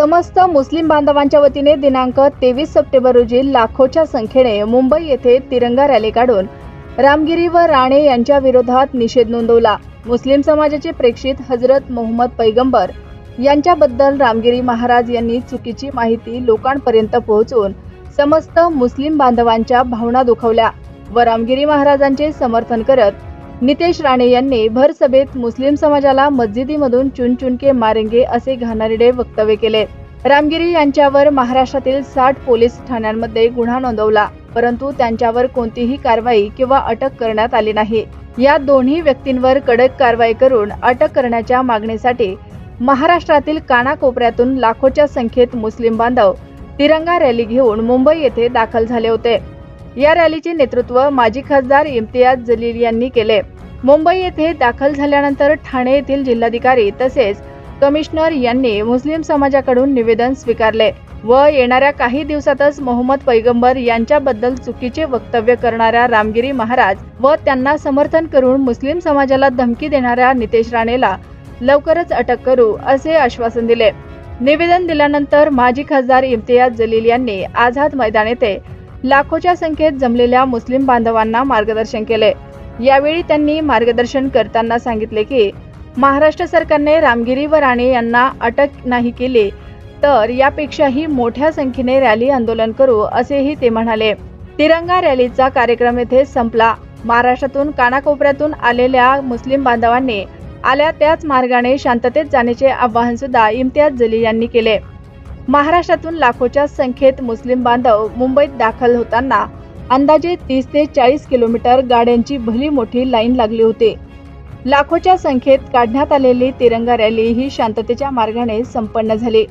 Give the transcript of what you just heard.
समस्त मुस्लिम बांधवांच्या वतीने दिनांक तेवीस सप्टेंबर रोजी लाखोच्या संख्येने मुंबई येथे तिरंगा रॅली काढून रामगिरी व राणे यांच्या विरोधात निषेध नोंदवला. मुस्लिम समाजाचे प्रेक्षित हजरत मोहम्मद पैगंबर यांच्याबद्दल रामगिरी महाराज यांनी चुकीची माहिती लोकांपर्यंत पोहोचवून समस्त मुस्लिम बांधवांच्या भावना दुखवल्या व रामगिरी महाराजांचे समर्थन करत नितेश राणे यांनी भरसभेत मुस्लिम समाजाला मस्जिदीमधून चुनचुनके मारेंगे असे घाणेरडे वक्तव्य केले. रामगिरी यांच्यावर महाराष्ट्रातील साठ पोलीस ठाण्यांमध्ये गुन्हा नोंदवला परंतु त्यांच्यावर कोणतीही कारवाई किंवा अटक करण्यात आली नाही. या दोन्ही व्यक्तींवर कडक कारवाई करून अटक करण्याच्या मागणीसाठी महाराष्ट्रातील कानाकोपऱ्यातून लाखोच्या संख्येत मुस्लिम बांधव तिरंगा रॅली घेऊन मुंबई येथे दाखल झाले होते. या रॅलीचे नेतृत्व माजी खासदार इम्तियाज जलील यांनी केले. मुंबई येथे दाखल झाल्यानंतर ठाणे येथील जिल्हाधिकारी तसेच कमिशनर यांनी मुस्लिम समाजाकडून निवेदन स्वीकारले व येणाऱ्या काही दिवसातच मोहम्मद पैगंबर यांच्याबद्दल चुकीचे वक्तव्य करणाऱ्या रामगिरी महाराज व त्यांना समर्थन करून मुस्लिम समाजाला धमकी देणाऱ्या नितेश राणेला लवकरच अटक करू असे आश्वासन दिले. निवेदन दिल्यानंतर माजी खासदार इम्तियाज जलील यांनी आझाद मैदान येथे लाखोच्या संख्येत जमलेल्या मुस्लिम बांधवांना मार्गदर्शन केले. यावेळी त्यांनी मार्गदर्शन करताना सांगितले की महाराष्ट्र सरकारने रामगिरी व राणे यांना अटक नाही केली तर यापेक्षाही मोठ्या संख्येने रॅली आंदोलन करू असेही ते म्हणाले. तिरंगा रॅलीचा कार्यक्रम येथे संपला. महाराष्ट्रातून कानाकोपऱ्यातून आलेल्या मुस्लिम बांधवांनी आल्या त्याच मार्गाने शांततेत जाण्याचे आवाहन सुद्धा इम्तियाज जलील यांनी केले. महाराष्ट्रातून लाखोच्या संख्येत मुस्लिम बांधव मुंबईत दाखल होताना अंदाजे तीस ते चाळीस किलोमीटर गाड्यांची भली मोठी लाईन लागली होती. लाखोच्या संख्येत काढण्यात आलेली तिरंगा रॅली ही शांततेच्या मार्गाने संपन्न झाली.